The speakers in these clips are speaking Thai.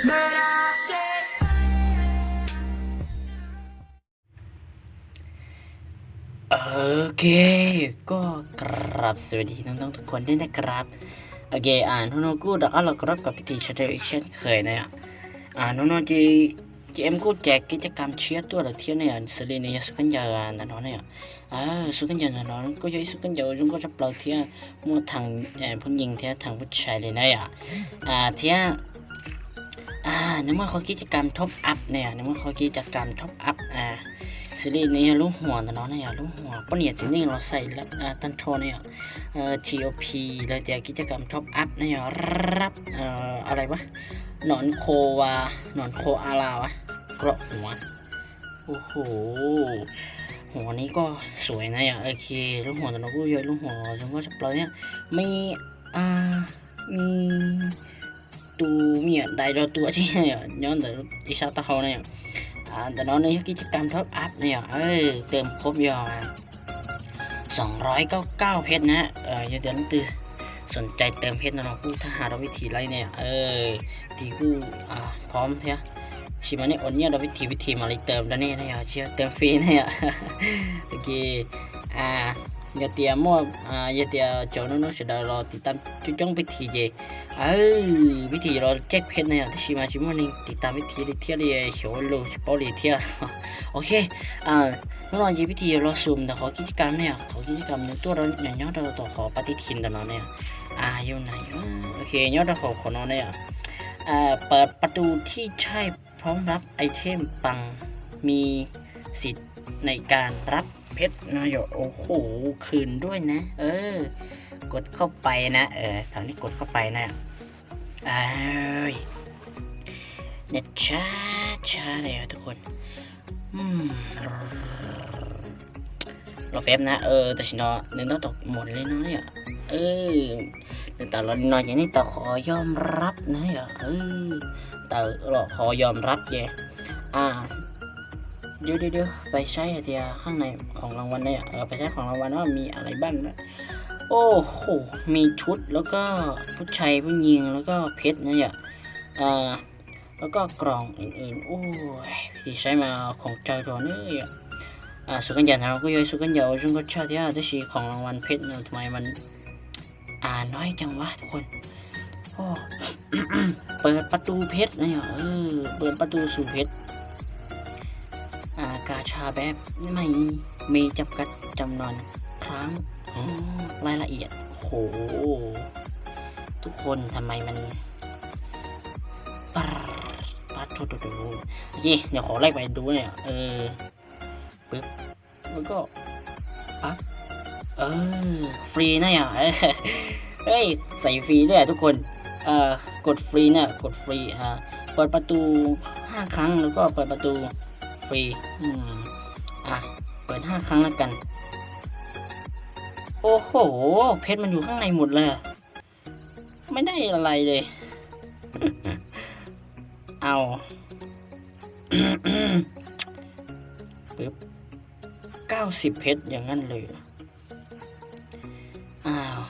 โอเค ก็กราบสวัสดีน้องๆทุกคนด้วยนะครับ โอเค อ่าน้องๆกูดักเรากรับกับพิธีชดเชยอีกเช่นเคยนะอะอ่าน้องๆจีจีเอ็มกูแจกกิจกรรมเชียร์ตัวละเที่ยวเนี่ยสลีเนี่ยสุกันยานะน้องเนี่ยอ่าสุกันยานะน้องก็ยังสุกันยาจุงก็จะเปล่าเที่ยวมัวทางเอ่อผู้หญิงเที่ยวทางผู้ชายเลยนะอะอ่าเที่ยว อ่าในเมื่อเขากิจกรรมท็อปอัพเนี่ยในเมื่อเขากิจกรรมท็อปอัพอ่าซีรีส์นี้ลูกหัวนะเนาะเนี่ยลูกหัวปะเนี่ยถึงนี่เราใส่ล้วอ่าตันโทเนี่ยเอ่อ TOP แล้วเดี๋ยวกิจกรรมท็อปอัพเนี่ยรับเอ่ออะไรวะหนอนโควาหนอนโคอาลาวะกระหัวโอ้โหหัวนี้ก็สวยนะเนี่ยโอเคลูกหัวแต่เราก็เยอะลูกหัวจนก็จะเปล่าเนี่ยมีอ่ามี tu mía đại đó tu chứ nhớ từ đi sao ta hầu này à แต่น้องนี่กิจกรรมท็อปอัพเนี่ยเออเติมครบยอสองร้อยเก้าเก้าเพชรนะเอออย่าเดี๋ยวตือสนใจเติมเพชรนะน้องกูถ้าหาเราวิธีไรเนี่ยเออทีกูอ่าพร้อมเถอะชิมาเนี่อนเนี่ยเราวิธีวิธีมาเลยเติมแล้วเนี่ยเนี่ยเชื่อเติมฟรีเนี่ยโอเคอ่า อย่าเตียมั่วอ่าอย่าเตียมโจน้องๆเสร็จแล้วรอติดตามจุดจ้องวิธีเจเออวิธีเราแจ็คเพชรเนี่ยที่ชิมาชิมานี่ติดตามวิธีเที่ยวเลยเขียวโลชิปอลีเที่ยวโอเคอ่าน้องๆยีวิธีเราซูมแต่ขอกิจกรรมเนี่ยขอกิจกรรมในตัวเราอย่างยอดเราต่อขอปฏิทินตอนนั้นเนี่ยอ่าอยู่ไหนโอเคยอดเราขอขอนอนเนี่ยอ่าเปิดประตูที่ใช่พร้อมรับไอเทมปังมี สิทธิ์ในการรับเพชรนะโยโอ้โหคืนด้วยนะ เออ กดเข้าไปนะเออตอนนี้กดเข้าไปนะเอ้ยเน็ตช้าช้าเลยอะทุกคนอืมรอแป๊บนะเออแต่ฉันเนาะเดี๋ยวต้องตกหมดเลยเนาะเนี่ยเออเดี๋ยวแต่เราหน่อยอย่างนี้ต่อขอยอมรับนะอย่าเออแต่เราขอยอมรับเย่อ่า เดี๋ยวเดี๋ยวไปใช้อเดียข้างในของรางวัลเนี่ยเออไปใช้ของรางวัลว่ามีอะไรบ้างนะโอ้โหมีชุดแล้วก็ผู้ชายผู้หญิงแล้วก็เพชรนะเนี่ยอ่าแล้วก็กล่องอื่นๆโอ้ยที่ใช้มาของใจตัวนี่อ่าสุกัญญาเราก็ย่อยสุกัญญาซึ่งก็ชาติยาที่สีของรางวัลเพชรนะทำไมมันอ่าน้อยจังวะทุกคนโอ้เปิดประตูเพชรนะเนี่ยเออเปิดประตูสู่เพชร ชาแบบไม่มีจำกัดจำนวนครั้งอ๋อรายละเอียดโห ทุกคนทำไมมันปาปัดโทโทโทโอเคเดี๋ยวขอไล่ไปดูเนี่ย เออปึ๊บแล้วก็ปั๊บเออ ฟรีนะเนี่ยเออเฮ้ย ใส่ฟรีด้วยอะทุกคน เอ่อ กดฟรีเนี่ย กดฟรีอ่าเปิดประตูห้าครั้งแล้วก็เปิดประตู ฟรี อืม อะ เปิดห้าครั้งแล้วกัน โอ้โห เพชรมันอยู่ข้างในหมดเลยอะไม่ได้อะไรเลย เอาปึ๊บเก้าสิบเพชรอย่างนั้นเลยเหรออ้าว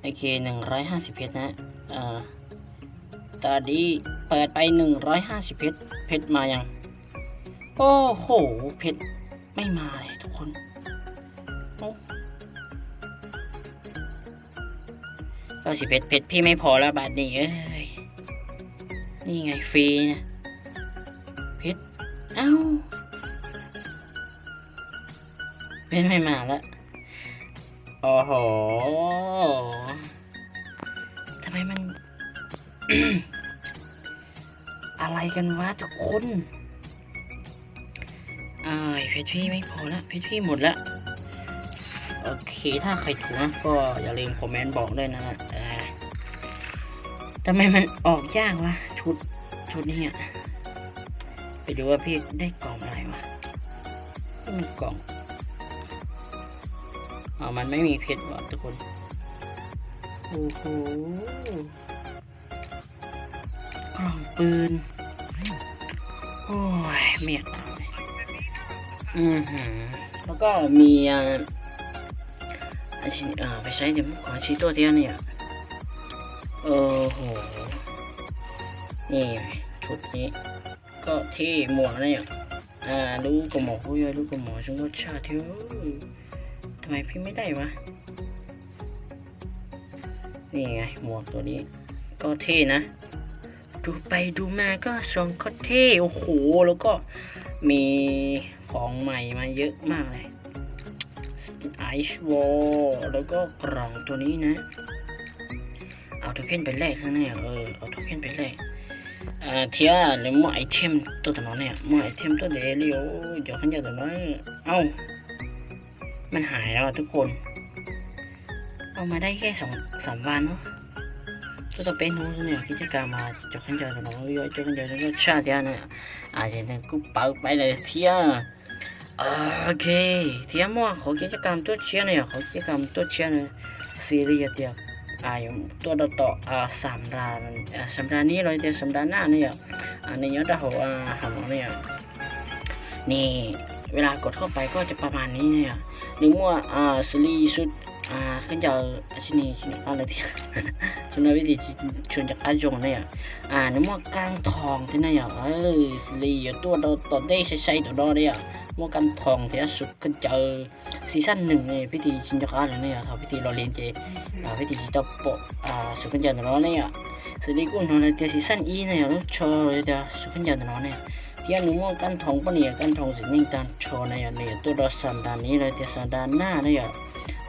โอเคหนึ่งร้อยห้าสิบเพชรนะเอ่อตอนนี้ เปิดไปหนึ่งร้อยห้าสิบเพชร เพชรมายัง โอ้โห เพชรไม่มาเลยทุกคน เก้าสิบเพชรเพชรพี่ไม่พอแล้วบาทนี้เอ้ย นี่ไงฟรีนะเพชรเอ้าเพชรไม่มาแล้วโอ้โหทำไมมัน อะไรกันวะทุกคนอ้ายเพชรพี่ไม่พอแล้วเพชรพี่หมดแล้วโอเค ถ้าใครถูกนะก็อย่าลืมคอมเมนต์บอกด้วยนะอ่ทำไมมันออกยากวะ ชุด ชุดนี้อะไปดูว่าพี่ได้กล่องอะไรวะนี่มันกล่องอ๋อมันไม่มีเพชรวะทุกคน โอ้โห กล่องปืน โอ้ยเมียกเอาเลยอือหือแล้วก็มีอ่าอชีเออไปใช้เดี๋ยวขอชี้ตัวเดียวเนี่ยโอ้โห นี่ชุดนี้ ก็เท่หมวกเนี่ยอ่ารู้กับหมอผู้ย่อยรู้กับหมอฉันก็ชาเที่ยวทำไมพี่ไม่ได้วะ นี่ไงหมวกตัวนี้ ก็เท่นะ ดูไปดูมาก็ทรงก็เท่โอ้โห แล้วก็มีของใหม่มาเยอะมากเลยไอซ์วอลแล้วก็กล่องตัวนี้นะ เอาโทเค็นไปแลกข้างในอะเออเอาโทเค็นไปแลกอ่าเทียหรือมั่วไอเทมตัวตัวน้อยเนี่ยมั่วไอเทมตัวเดลิโอเดี๋ยวขันจะตัวน้อยเอ้ามันหายแล้วทุกคน เอามาได้แค่สองสามวันเนาะ ก็ต้องเป็นนู้นเนี่ยกิจกรรมมาจกขันจะตัวน้อยจกขันจะตัวน้อยชาติเนี่ยอาจจะเนี่ยกูเป่าไปเลยเทียโอเคเทียมั่วขอกิจกรรมตัวเชียเนี่ยขอกิจกรรมตัวเชียเนี่ยซีรีส์เดียวอ่าย่างตัวต่อต่อสามดาสามดานนี้เราจะสามดาหน้านี่ยอ่าในยอดดาวหางเนี่ยนี่เวลากดเข้าไปก็จะประมาณนี้เนี่ยหรือว่าอ่าสลีสุด อ่าขึ้นจากชินีชินีอะไรที่ ชนวิธีชนจากอาจงเนี่ยอ่าหรือว่ากลางทองที่นั่นอ่ะเออสลีตัวต่อต่อได้ใช้ใช้ตัวดอเนี่ยว่ากันทองที่สุดขึ้นจากซีซั่นหนึ่งเนี่ยพิธีชินจักรอะไรเนี่ยครับพิธีเราเรียนเจ 啊，为的是到播啊，十分钟的老呢呀，是你共同的就是三一呢，都错了的十分钟的老呢。ที่นู้ว่ากันทองปะเนี่ยกันทองสินิ่งตันโชว์เนี่ยเนี่ยตัวเราสันดานนี้เลยที่สันดานหน้าเนี่ยอ่าที่นู้ว่าสุกันจะตัวเชียนแต่น้องเนี่ยโอ้ยมันจะปลาเลยเที่ยวสุกันจะน้องก็ยังสุกันจะว่าสุกันจะปลาดิเที่ยวเลยโอ้โหก็โคตรเท่เนี่ยที่สุกันจะชอบก้าวน้องเนี่ย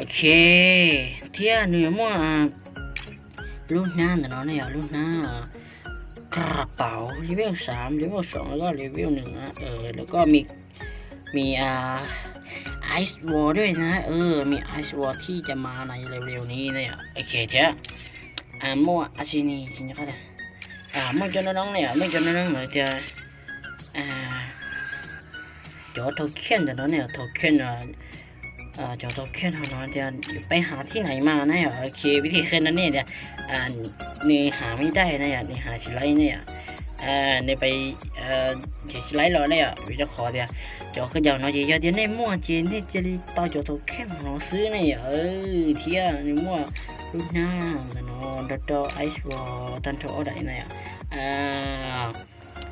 โอเคเที่ยเนื้อมั่วอ่ารุ่นหน้าเนาะเนี่ยรุ่นหน้ากระเป๋าเลเวลสามเลเวลสองแล้วก็เลเวลหนึ่งนะเออแล้วก็มีมีอ่าไอซ์วอลด้วยนะเออมีไอซ์วอลที่จะมาในเร็วๆนี้เนี่ยโอเคเถอะอ่ามั่วอาชินีจริงๆก็ได้อ่าไม่จนน้องเนี่ยไม่จนน้องเลยเถอะอ่าจอโทเค็นแต่น้องเนี่ยโทเค็นอ่า เจ้าโทเค็นฮานอนเดียวไปหาที่ไหนมานะอะโอเควิธีเค้นนั่นเนี่ยเดี๋ยวนี่หาไม่ได้นะอะเนี่หาชิไลเนี่ยอ่าเนี่ยไปอ่อชิไลรอเลยอะวิธีขอเดี๋ยวเจ้าก็เจ้าน้อยเยอะเดียวเนี่ยมั่วจีนเนี่ยจะได้ต่อเจ้าโทเค็นอนซื้อเนี่ยเออเที่ยนี่มั่วรุ่น้ากันนอนดอดไอซ์บอลตันโตได้เนี่ยอ่า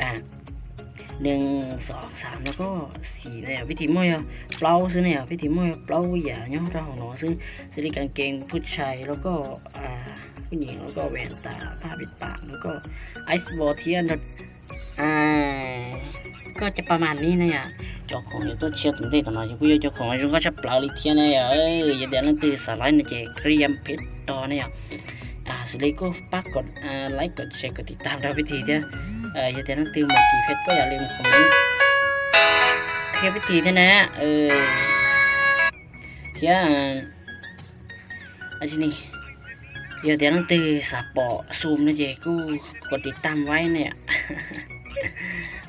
อ่าหนึ่งสองสามแล้วก็สี่เนี่ยวิธีมั่วเปล่าซึ่งเนี่ยวิธีมั่วเปล่าอย่าเนาะเราเนาะซึ่งสลีกางเกงผู้ชายแล้วก็อ่าผู้หญิงแล้วก็แหวนตาผ้าปิดปากแล้วก็ไอซ์บอลเทียนอ่าก็จะประมาณนี้นะอย่าเจ้าของอยู่ตัวเชียร์ตัวนี้ตัวน้อยกูอยู่เจ้าของอยู่ก็จะเปล่าลิเทียนะอย่าเอ้ยอย่าเดี๋ยวนั้นตื่นสายนะเจเครียมเพชรต่อนะอย่าอ่าสเลก็ปักกดอ่าไลค์กดแชร์กดติดตามเราวิธีเด้อ เอออย่าเดี๋ยวนั้นตื่นหมดกี่เพชรก็อย่าลืมคอมเมนต์เคลียร์วิธีด้วยนะ เออเทียอันนี้อย่าเดี๋ยนั้นตื่นสาปอซูมนะเจ๊กูกดติดตามไว้เนี่ย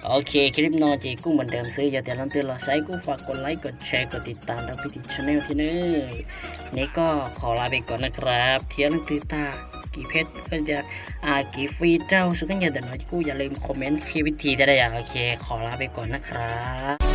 โอเค คลิปนอจีกุ้งเหมือนเดิมซื้ออย่าแต่ลังเตือนเราใช้กุ้งฝากกดไลค์กดแชร์กดติดตามทางพิธีชาแนลที่นี่นี่ก็ขอลาไปก่อนนะครับ เทียนตือตา กี่เพชรก็จะอ่ากี่ฟรีเจ้าสุดกันอย่าเดี๋ยวน้อยกูอย่าลืมคอมเมนต์คลิปวิธีได้เลยอะโอเค ขอลาไปก่อนนะครับ